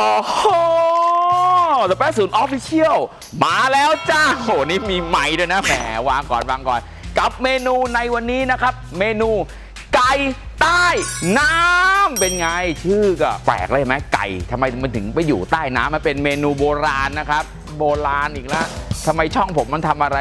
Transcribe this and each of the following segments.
โอ้โห The Best ศูนย์ Official มาแล้วจ้าโหนี่มีไม้ด้วยนะแหมวางก่อนวางก่อน กับเมนูในวันนี้นะครับ เมนูไก่ใต้น้ำเป็นไงชื่อก็แปลกเลยไหมไก่ทำไมมันถึงไปอยู่ใต้น้ำมันเป็นเมนูโบราณนะครับ โบราณอีกแล้วทำไมช่องผมมันทำอะไร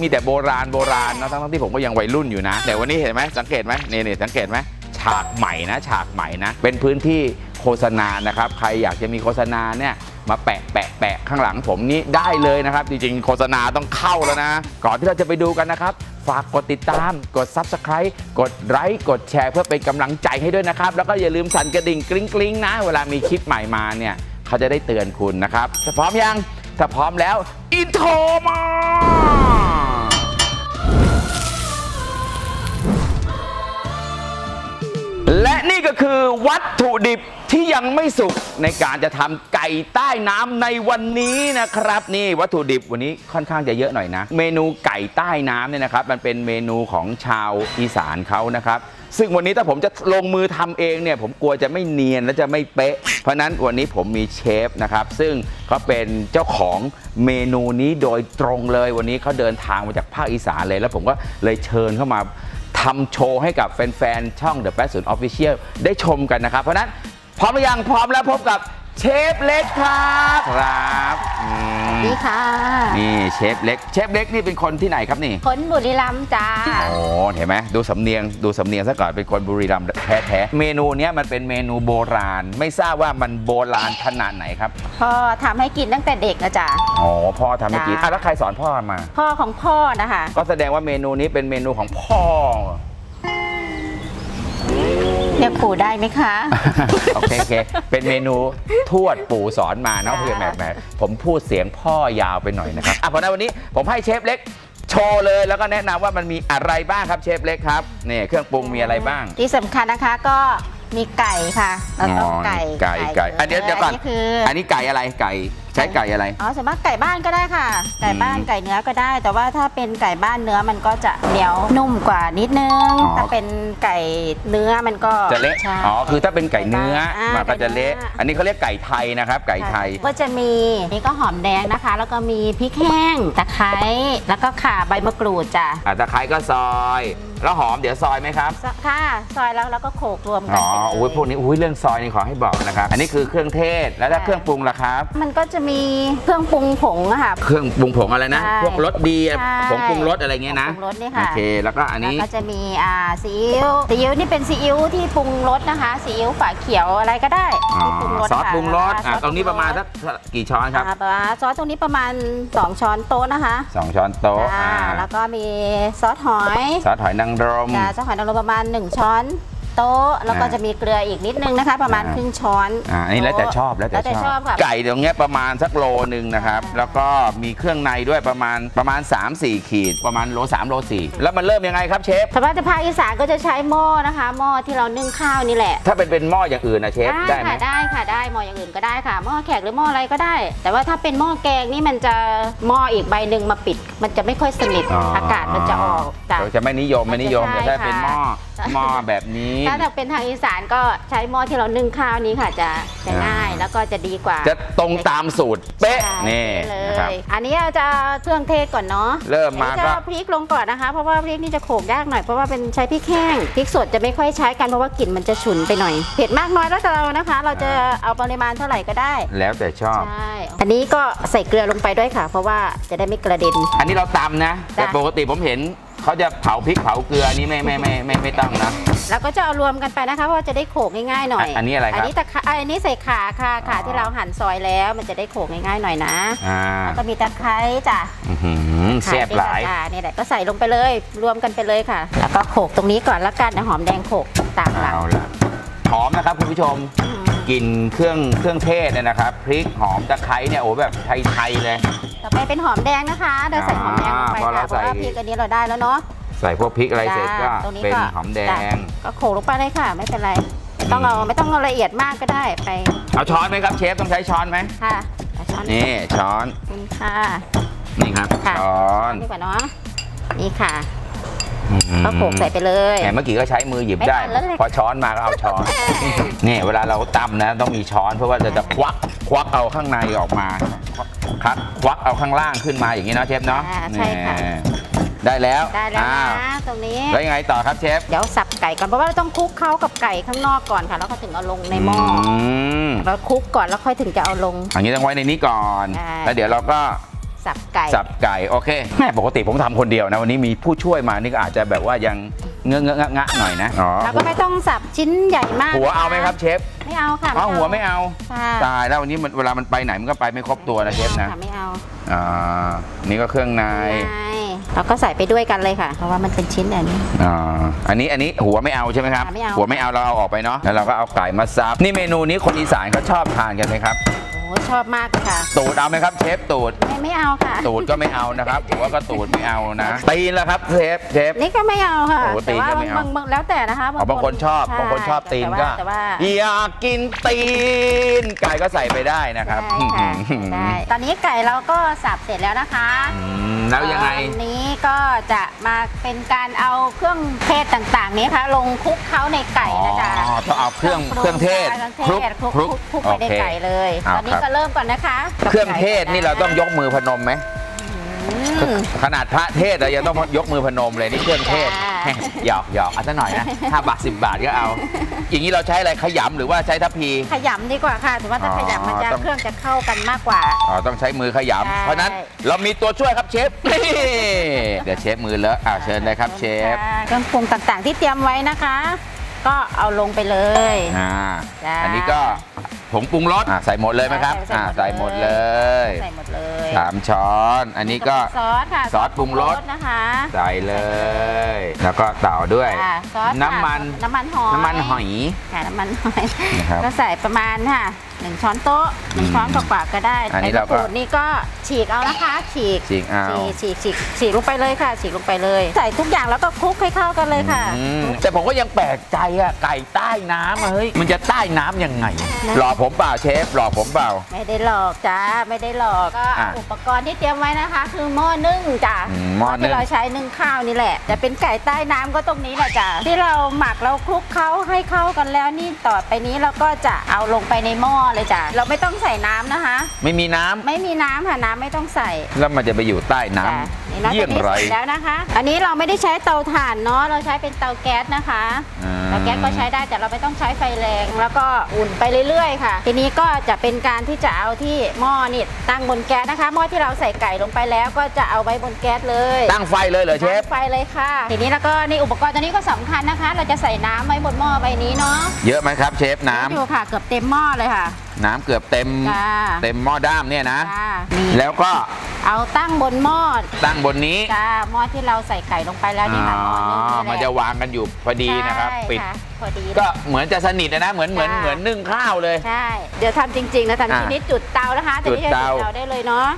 มีแต่โบราณโบราณนะทั้งที่ผมก็ยังวัยรุ่นอยู่นะแต่วันนี้เห็นไหมสังเกตไหมนี่นี่สังเกตไหมฉากใหม่นะ ฉากใหม่นะ เป็นพื้นที่ โฆษณานะครับ ใครอยากจะมีโฆษณาเนี่ยมาแปะแปะแปะข้างหลังผมนี้ได้เลยนะครับ จริงๆ โฆษณาต้องเข้าแล้วนะ ก่อนที่เราจะไปดูกันนะครับ ฝากกดติดตาม กด Subscribe กดไลค์กดแชร์เพื่อเป็นกำลังใจให้ด้วยนะครับ แล้วก็อย่าลืมสั่นกระดิ่งกริ๊งกริ๊งนะ เวลามีคลิปใหม่มาเนี่ยเขาจะได้เตือนคุณนะครับถ้าพร้อมยังถ้าพร้อมแล้วอินโทรมาและนี่ก็คือวัตถุดิบ ที่ยังไม่สุกในการจะทำไก่ใต้น้ำในวันนี้นะครับ นี่วัตถุดิบวันนี้ค่อนข้างจะเยอะหน่อยนะ เมนูไก่ใต้น้ำเนี่ยนะครับ มันเป็นเมนูของชาวอีสานเขานะครับ ซึ่งวันนี้ถ้าผมจะลงมือทำเองเนี่ย ผมกลัวจะไม่เนียนและจะไม่เป๊ะ เพราะฉะนั้นวันนี้ผมมีเชฟนะครับ ซึ่งเขาเป็นเจ้าของเมนูนี้โดยตรงเลยวันนี้เขาเดินทางมาจากภาคอีสานเลย แล้วผมก็เลยเชิญเข้ามาทำโชว์ให้กับแฟนๆช่อง The b e s t 0 Official ได้ชมกันนะครับเพราะฉะนั้น พร้อมหรือยังพร้อมแล้วพบกับเชฟเล็กครับครับอืมนี่ค่ะ นี่เชฟเล็ก เชฟเล็กนี่เป็นคนที่ไหนครับนี่คนบุรีรัมย์จ้า โอ้เห็นไหมดูสำเนียงดูสำเนียงซะก่อนเป็นคนบุรีรัมย์แท้ๆเมนูเนี้ยมันเป็นเมนูโบราณ ไม่ทราบว่ามันโบราณขนาดไหนครับพ่อทำให้กินตั้งแต่เด็กนะจ้ะอ๋อพ่อทำให้กินจ้ะ อะแล้วใครสอนพ่อมา พ่อของพ่อนะคะ ก็แสดงว่าเมนูนี้เป็นเมนูของพ่อเรียกปู่ได้ไหมคะ โอเคโอเคเป็นเมนูทวดปู่สอนมาเนาะค่ะ เพื่อแหมแหมผมพูดเสียงพ่อยาวไปหน่อยนะครับอะเพราะฉะนั้นวันนี้ผมให้เชฟเล็กโชว์เลยแล้วก็แนะนำว่ามันมีอะไรบ้างครับเชฟเล็กครับนี่เครื่องปรุงมีอะไรบ้าง ที่สำคัญนะคะก็มีไก่ค่ะเราต้องไก่ไก่ไก่อันเดี๋ยวเดี๋ยวก่อนนี่คืออันนี้ไก่อะไรไก่ ใช้ไก่อะไร อ๋อสมมติไก่บ้านก็ได้ค่ะ ไก่บ้านอืมไก่เนื้อก็ได้ แต่ว่าถ้าเป็นไก่บ้านเนื้อมันก็จะเหนียวนุ่มกว่านิดนึง อ๋อ ถ้าเป็นไก่เนื้อมันก็จะเละใช่ อ๋อคือถ้าเป็นไก่เนื้ออ่ามันก็จะเละไก่เนื้ออั อันนี้เขาเรียกไก่ไทยนะครับ ไก่ไทย ก็จะมีนี่ก็หอมแดงนะคะ แล้วก็มีพริกแห้งตะไคร้แล้วก็ข่าใบมะกรูดจ้ะอะตะไคร้ก็ซอย แล้วหอมเดี๋ยวซอยไหมครับค่ะซอยแล้วแล้วก็โขลกรวมกัอ๋อไปเลยโอ้ยพวกนี้อุ้ยเรื่องซอยนี่ขอให้บอกนะครับ อันนี้คือเครื่องเทศ แล้วถ้าค่ะเครื่องปรุงล่ะครับ มันก็จะมีเครื่องปรุงผงอะค่ะ เครื่องปรุงผงอะไรนะ ใช่พวกรสดีอะใช่ผงปรุงรสอะไรเงี้ยนะผงปรุงรสนี่โอค่ะเค แล้วก็อันแล้วนี้ก็จะมีอ่าซีอิ๊วซีอิ๊วนี่เป็นซีอิ๊วที่ปรุงรสนะคะซีอิ๊วฝาเขียวอะไรก็ได้อ๋อที่ปรุงรสซอสค่ะปรุงรสซอะอสตรงนี้ประมาณสักกี่ช้อนครับอ่าประมาณซอสตรงนี้ประมาณ 2 ช้อนโต๊ะนะคะสองช้อนโต๊ะจ้าอ่าแล้วก็มีซอสหอยซอสหอยนางรม จ้าซอสหอยนางรมประมาณ 1 ช้อน โต๊ะแล้วก็อ่าจะมีเกลืออีกนิดนึงนะคะ ประมาณอ่าครึ่งช้อนอ่าอันนี้แล้วแต่ชอบแล้วแล้วแต่แต่ชชออบบค่ะ ไก่ตรงเนี้ยประมาณสักโลหนึ่งนะครับอ่าแล้วก็มีเครื่องในด้วยประมาณประมาณ 3-4 ขีด ประมาณโล3โล4แล้วมันเริ่มยังไงครับเชฟสำหรับภาคอีสานก็จะใช้หม้อนะคะหม้อที่เรานึ่งข้าวนี่แหละ ถ้าเป็นเป็นหม้ออย่างอื่นนะเชฟได้ไหมค่ะได้ค่ะได้หม้ออย่างอื่นก็ได้ค่ะหม้อแขกหรือหม้ออะไรก็ได้ แต่ว่าถ้าเป็นหม้อแกงนี่มันจะหม้ออีกใบหนึ่งมาปิด มันจะไม่ค่อยสนิทอากาศมันจะออกจ้ะเราจะไม่นิยมไม่นิยมใช่แต่ถ้าเป็นหม้อค่ะ หม้อแบบนี้ถ้าเป็นทางอีสานก็ใช้หม้อที่เรานึ่งข้าวนี้ค่ะจะจะอ่าง่ายแล้วก็จะดีกว่าจะตรงตามสูตรเป๊ะใช่นี่เลนะครับ ยอันนี้เราจะเครื่องเทศก่อนเนาะเริ่มมาอันนี้ก็ จะเอาพริกลงก่อนนะคะ เพราะว่าพริกนี่จะโขลกยากหน่อยเพราะว่าเป็นใช้พริกแห้งพริกสดจะไม่ค่อยใช้กันเพราะว่ากลิ่นมันจะฉุนไปหน่อยเผ็ดมากน้อยแล้วแต่เรานะคะ เราจะเอาปริมาณเท่าไหร่ก็ได้แล้วแต่ชอบ ใช่อันนี้ก็ใส่เกลือลงไปด้วยค่ะ เพราะว่าจะได้ไม่กระเด็น อันนี้เราตำนะ แต่จ้ะ ปกติผมเห็น เขาจะเผาพริกเผาเกลืออันนี้ไม่ไม่ไม่ไม่ไม่ต้องนะ แล้วก็จะเอารวมกันไปนะคะเพราะว่าจะได้โขลกง่ายๆหน่อยอะอันนี้อะไรครับอันนี้ตะไคร้อันนี้ใส่ขาค่ะขาที่เราหั่นซอยแล้วมันจะได้โขลกง่ายๆหน่อยนะอ่าแล้วก็มีตะไคร้จ้ะอื้อหือแซ่บหลายค่ะนี่แหละก็ใส่ลงไปเลย รวมกันไปเลยค่ะ แล้วก็โขลกตรงนี้ก่อนแล้วกันนะหอมแดงโขลกตามหลัง เอาละหอมนะครับคุณผู้ชมอืมกลิ่นเครื่องเครื่องเทศเนี่ยนะครับพริกหอมตะไคร้เนี่ยโอ้แบบไทยๆเลย ต่อไปเป็นหอมแดงนะคะเราใส่หอมแดงลงไปอ่าพอเราค่ะเพราะว่าใส่พริกอันนี้เราได้แล้วเนาะ ใส่พวกพริกอะไรเสร็จก็จ้าตรงนี้เป็นก็หอมแดจ้ะงก็โขลกลงไปเลยค่ะ ไม่เป็นไรไม่ต้องเอาไม่ต้องเอาละเอียดมากก็ได้ไปเอาช้อนไหมครับเชฟต้องใช้ช้อนไหมค่ะเอาช้อนนี่ช้อนนี่ค่ะ นี่ครับค่ะ ช้อนนี่กว่าเนาะนี่ค่ะนก็โขลกใส่ไปเลย แหมเมื่อกี้ก็ใช้มือหยิบได้ไม่ทันแล้วเลยพอช้อนมาก็เอาช้อน นี่เวลาเราตำนะ ต้องมีช้อนเพราะว่าจะจะควักควักเอาข้างในออกมาครับ ควักเอาข้างล่างขึ้นมาอย่างนี้เนาะเชฟเนาะอ่าใช่ค่ะ นี่ได้แล้วได้แล้วอ้าวนะตรงนี้ แล้วยังไงต่อครับเชฟเดี๋ยวสับไก่ก่อนเพราะว่าเราต้องคลุกเข้ากับไก่ข้างนอกก่อนค่ะ แล้วก็ถึงเอาลงในหม้ออมเราคลุกก่อนแล้วค่อยถึงจะเอาลง อันนี้ต้องไว้ในนี้ก่อน ใช่ แล้วเดี๋ยวเราก็ สับไก่ สับไก่โอเคแม่ปกติผมทำคนเดียวนะ วันนี้มีผู้ช่วยมานี่ก็อาจจะแบบว่ายังเงอะเงอะงะงะหน่อยนะอ๋อแล้วก็ไม่ต้องสับชิ้นใหญ่มากหัวเอาไหมครับเชฟไม่เอาค่ะอ๋อหัวไม่เอาค่ะตายแล้ววันนี้มันเวลามันไปไหนมันก็ไปไม่ครบตัวนะเชฟนะค่ะไม่เอาอ่านี่ก็เครื่องในใช่เราก็ใส่ไปด้วยกันเลยค่ะ เพราะว่ามันเป็นชิ้นอันนี้อ่าอันนี้อันนี้หัวไม่เอาใช่ไหมครับค่ะไม่เอาหัวไม่เอาเราเอาออกไปเนาะแล้วเราก็เอาไก่มาซับนี่เมนูนี้คนอีสานเขาชอบทานกันไหมครับโอ้ ชอบมากค่ะ ตูดเอาไหมครับเชฟตูด ไม่ไม่เอาค่ะ ตูดก็ไม่เอานะครับหัวก็ตูดไม่เอานะ ตีนแล้วครับเชฟเชฟ นี่ก็ไม่เอาค่ะโอ้ตีแต่นว่าก็ไม่เอาบางบางแล้วแต่นะคะอ๋อบางคนชอบ ใบางคนชอบตีนก็แต่ว่าอยากกินตีน ไก่ก็ใส่ไปได้นะครับ ใช่ค่ะได้ตอนนี้ไก่เราก็สับเสร็จแล้วนะคะอืมแล้วยังไง วันนี้ก็จะมาเป็นการเอาเครื่องเทศต่างๆ นี้ค่ะลงคลุกเขาในไก่นะจ๊ะ อ๋อต้องเอาเครื่องเครื่องเทศเครื่องเทศคลุกคลุกคลุกไปในไก่เลยเอาตอนนี้ครับก็เริ่มก่อนนะคะเครื่องเทศนี่เราต้องยกมือพนมไหมอืมขนาดพระเทศเรายังต้องยกมือพนมเลยนี่เครื่องเทศจ้าหยอกหยอกเอาซะหน่อยนะห้าบาทสิบาทก็เอา อย่างนี้เราใช้อะไรขยำหรือว่าใช้ทัพพี ขยำดีกว่าค่ะถือว่าถ้าอ๋อขยำมันจะต้องเครื่องจะเข้ากันมากกว่าอ๋อต้องใช้มือขใช่ยำเพราะฉะนั้นเรามีตัวช่วยครับเชฟนี่เดี๋ยวเชฟมือเลอะอ่าเชิญเลยครับเชฟเครื่องปรุงต่างๆที่เตรียมไว้นะคะ ก็เอาลงไปเลย อ่าจ้า อันนี้ก็ผงปรุงรสอ่าใส่หมดเลยไหมครับใส่อ่าใส่ใส่หหมมดดเลเลยยใส่หมดเลยสามช้อน อันนี้ก็ ซอสค่ะซอสปรุงรส นะคะ ใส่เลย แล้วก็เต่าด้วยค่ะซอสค่ะน้ำมัน น้ำมันหอยน้ำมันหอย ค่ะน้ำมันหอยนะครับ ก็ใส่ประมาณค่ะ หนึ่งช้อนโต๊ะหนึ่งอืมช้อนกว่าๆก็ได้อันนี้ใบมะเราก็กรูดนี่ก็ฉีกเอานะคะ ฉีกฉีกเอา ฉีกฉีกฉีกลงไปเลยค่ะ ฉีกลงไปเลย ใส่ทุกอย่างแล้วก็คลุกให้เข้ากันเลยค่ะ อืมแต่ผมก็ยังแปลกใจอะไก่ใต้น้ำอะเฮ้ยมันจะใต้น้ำยังไง หลอกผมเปล่าเชฟ หลอกผมเปล่า ไม่ได้หลอกจ้าไม่ได้หลอกก็อะอุปกรณ์ที่เตรียมไว้นะคะ คือหม้อนึ่งจ้ะอืมหม้อนึ่ง ที่เราใช้นึ่งข้าวนี่แหละแต่เป็นไก่ใต้น้ำก็ตรงนี้แหละจ้ะที่เราหมักเราคลุกเข้าให้เข้ากันแล้วนี่ต่อไปนี้เราก็จะเอาลงไปในหม้อเลยจ้ะเราไม่ต้องใส่น้ำนะคะ ไม่มีน้ำไม่มีน้ำค่ะน้ำไม่ต้องใส่แล้วมันจะไปอยู่ใต้น้จ้ะนี่นะำเยี่ยงไร ตอนนี้เสร็จแล้วนะคะ อันนี้เราไม่ได้ใช้เตาถ่านเนาะเราใช้เป็นเตาแก๊สนะคะอืมเตาแก๊สก็ใช้ได้แต่เราไม่ต้องใช้ไฟแรงแล้วก็อุ่นไปเรื่อยๆค่ะ ทีนี้ก็จะเป็นการที่จะเอาที่หม้อนี่ตั้งบนแก๊สนะคะหม้อที่เราใส่ไก่ลงไปแล้วก็จะเอาไว้บนแก๊สเลยตั้งไฟเลยเหรอเชฟ ตั้งไฟเลยค่ะ ทีนี้แล้วก็นี่อุปกรณ์ตัวนี้ก็สำคัญนะคะ เราจะใส่น้ำไว้บนหม้อใบนี้เนาะเยอะไหมครับเชฟน้ำอยู่ค่ะเกือบเต็มหม้อเลยค่ะ น้ำเกือบเต็มจ้าเต็มหม้อด้ามเนี่ยนะ จ้านี่ แล้วก็เอาตั้งบนหม้อตั้งบนนี้จ้าหม้อที่เราใส่ไก่ลงไปแล้วนี่ค่ะหม้อนึงนี่แหละมันจะวางกันอยู่พอดีนะครับ ใช่ปิดค่ะพอดี ก็เหมือนจะสนิทนะเหมือนเหมือนจ้า เหมือนนึ่งข้าวเลย ใช่ เดี๋ยวทำจริงๆนะอะทำชนิดจุดเตานะคะแต่นี่จุดจะเตาจุดเตาได้เลยเนาะ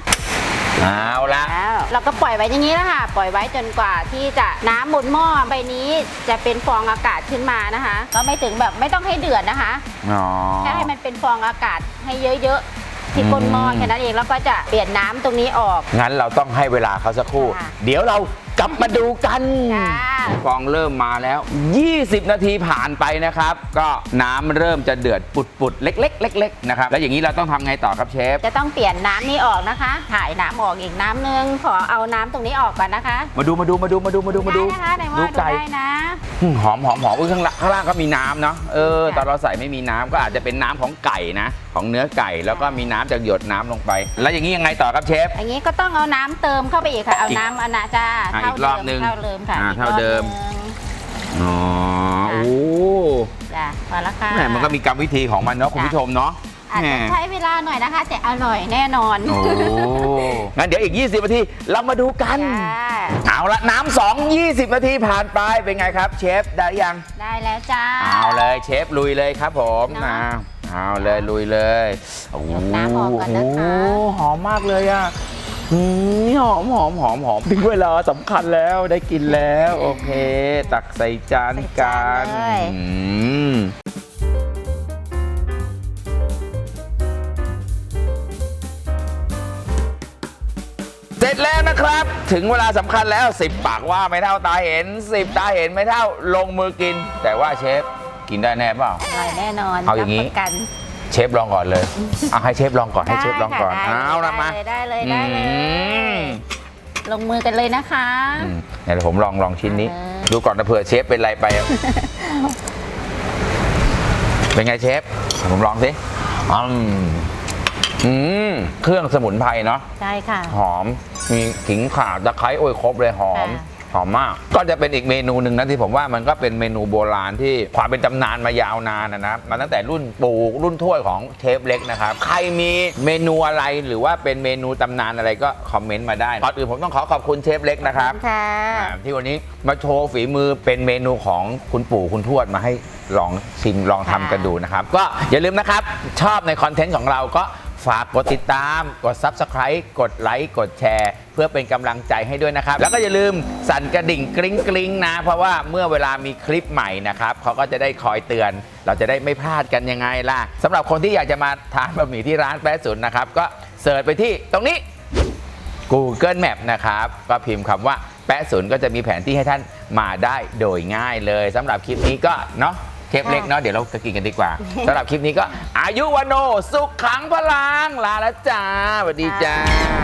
เอาละ แล้วเราก็ปล่อยไว้อย่างนี้แล้วค่ะ ปล่อยไว้จนกว่าที่จะน้ำบนหม้อใบนี้จะเป็นฟองอากาศขึ้นมานะคะ ก็ไม่ถึงแบบไม่ต้องให้เดือดนะคะ อ๋อ แค่ให้มันเป็นฟองอากาศให้เยอะๆ ที่ก้นหม้ออืมแค่นั้นเองแล้วก็จะเปลี่ยนน้ำตรงนี้ออก งั้นเราต้องให้เวลาเขาสักครู่ ค่ะ เดี๋ยวเรา กลับมาดูกันจ้าฟองเริ่มมาแล้ว 20 นาทีผ่านไปนะครับ ก็น้ำเริ่มจะเดือดปุดๆ เล็กๆเล็กๆนะครับ แล้วอย่างนี้เราต้องทำไงต่อครับเชฟ จะต้องเปลี่ยนน้ำนี้ออกนะคะ ถ่ายน้ำออกอีกน้ำนึง ขอเอาน้ำตรงนี้ออกก่อนนะคะมาดูมาดูมาดูมาดูมาดูมาดู ได้นะคะในหม้อดูไก่ ได้นะ อืมหอมหอมหอมอุ้ยข้างล่างข้างล่างก็มีน้ำเนาะเออจ้ะตอนเราใส่ไม่มีน้ำก็อาจจะเป็นน้ำของไก่นะ ของเนื้อไก่ แล้วก็มีน้ำจากหยดน้ำลงไป แล้วอย่างนี้ยังไงต่อครับเชฟ อย่างนี้ก็ต้องเอาน้ำเติมเข้าไปอีกค่ะ เอาอีกน้ำอนาจ้าอะอีกรอบนึงเท่าเดิมค่ะอ่าอีกเท่ารอบเดิมนึงอ๋อโอ้จ้ะพอละค่ะแหมมันก็มีกรรมวิธีของมันเนาะคุณผู้ชมเนาะอาจแหจะมใช้เวลาหน่อยนะคะ แต่อร่อยแน่นอนโอ้งั้นเดี๋ยวอีก 20 นาที เรามาดูกัน จ้าเอาละน้ำสอง20 นาทีผ่านไปเป็นไงครับ เชฟได้ยัง ได้แล้วจ้า เอาเลยเชฟลุยเลยครับผมเนอะ นะ เอาเลยลุยเลยโอ้โหยกน้ำออกก่อนนะคะ โอ้หอมมากเลยอะอืมหอมหอมหอมหอมถึงเวลาสำคัญแล้วได้กินแล้ว โอเค ตักใส่จานกันใส่จานเลย อืมเสร็จแล้วนะครับ ถึงเวลาสำคัญแล้ว 10 ปากว่าไม่เท่าตาเห็น 10 ตาเห็นไม่เท่าลงมือกิน แต่ว่าเชฟ กินได้แน่เปล่า อร่อยแน่นอนเอาอย่างนี้นี้กันเชฟลองก่อนเลยเอาให้เชฟลองก่อนให้เชฟลองก่อนได้ค่ะเอาละมาได้เลยได้เลยอืมลงมือกันเลยนะคะ อืมเดี๋ยวผมลองลองชิ้นนี้ เอาเลย ดูก่อนนะเผื่อเชฟเป็นไรไป เป็นไงเชฟผมลองสิอืมอืมเครื่องสมุนไพรเนาะ ใช่ค่ะ หอม มีขิงข่าตะไคร้โอ้ยครบเลยหอม ค่ะ หอมมาก ก็จะเป็นอีกเมนูหนึ่งนะที่ผมว่ามันก็เป็นเมนูโบราณที่ความเป็นตำนานมายาวนานนะนะมาตั้งแต่รุ่นปู่รุ่นทวดของเชฟเล็กนะครับ ใครมีเมนูอะไรหรือว่าเป็นเมนูตำนานอะไรก็คอมเมนต์มาได้ก่อนอื่นผมต้องขอขอบคุณเชฟเล็กนะครับค่ะอ่าที่วันนี้มาโชว์ฝีมือเป็นเมนูของคุณปู่คุณทวดมาให้ลองชิมลองทำกันดูนะครับ ก็อย่าลืมนะครับชอบในคอนเทนต์ของเราก็ ฝากกดติดตาม กด Subscribe กดไลค์กดแชร์ เพื่อเป็นกำลังใจให้ด้วยนะครับ แล้วก็อย่าลืมสั่นกระดิ่งกริ๊งกริ๊งนะ เพราะว่าเมื่อเวลามีคลิปใหม่นะครับเขาก็จะได้คอยเตือน เราจะได้ไม่พลาดกันยังไงล่ะสำหรับคนที่อยากจะมาทานบะหมี่ที่ร้านแป๊ะสุนนะครับก็เสิร์ชไปที่ตรงนี้ Google Map นะครับก็พิมพ์คำว่าแปะศูนย์ก็จะมีแผนที่ให้ท่านมาได้โดยง่ายเลยสำหรับคลิปนี้ก็เนาะ ทปเล็กเนาะเดี๋ยวเราจะกินกันดีกว่าสำหรับคลิปนี้ก็อายุวันโนสุขขังพลังลาแล้วจ้าสวัสดีจ้า